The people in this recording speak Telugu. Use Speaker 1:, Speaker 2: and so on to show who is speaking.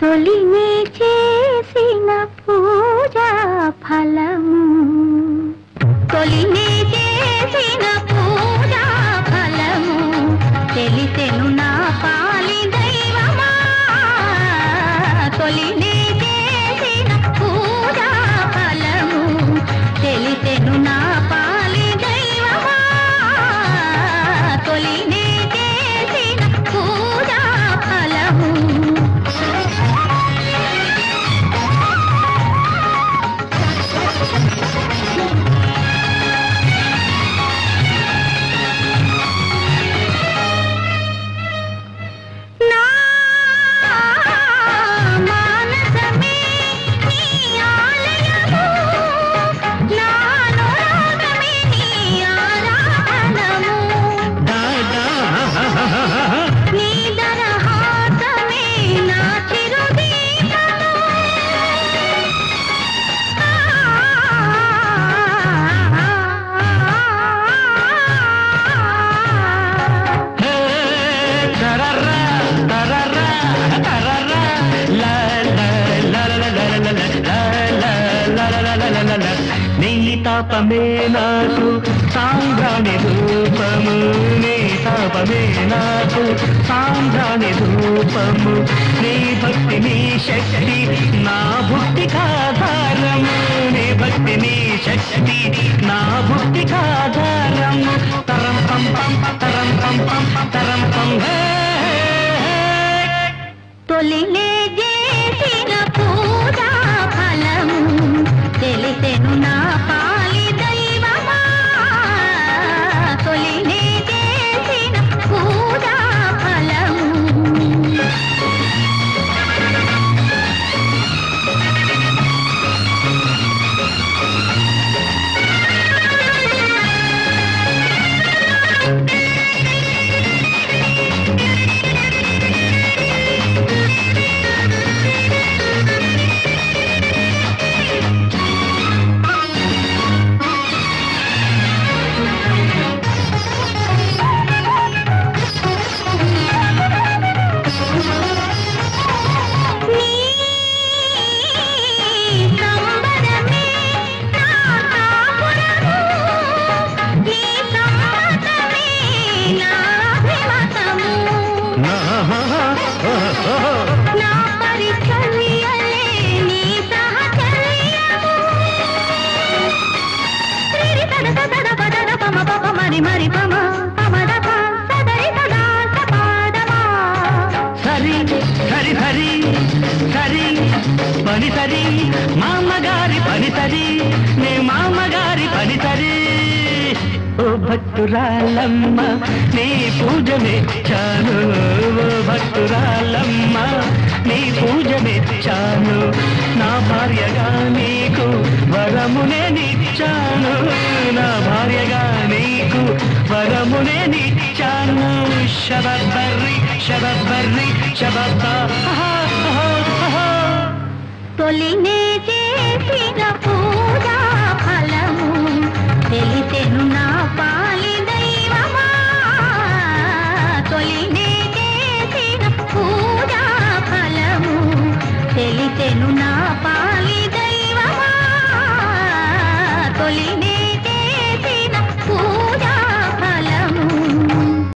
Speaker 1: తొలినే చేసిన పూజ ఫలము. తొలినే చేసిన పూజ ఫలము. తెలిసెను నా పాలి దైవమా? తొలినే
Speaker 2: తాపమే నాకు సాంద్రాణి రూపము నీ తాపమే నాకు సాంద్రాణి రూపము నీ భక్తి నీ శక్తి నా భక్తి కాధారము నీ భక్తి నీ శక్తి నా భక్తి కాధారము తరం పం పం తరం పం పం తరం పం హే పని సరి మామగారి పని సరి నే మామగారి పని సరి. ఓ భక్తురాలమ్మ నీ పూజ చాలు. భార్యగా నీకు వరమునే నిచ్చాను నా భార్యగా నీకు వరమునే నిచ్చాను శబర్రి శబర్రి శబద్ద
Speaker 1: తొలినే చేసిన పూజా ఫలము. తెలిసెను నా పాలి దైవమా. తొలినే చేసిన పూజా ఫలము. తెలిసెను నా పాలి ஒளிமே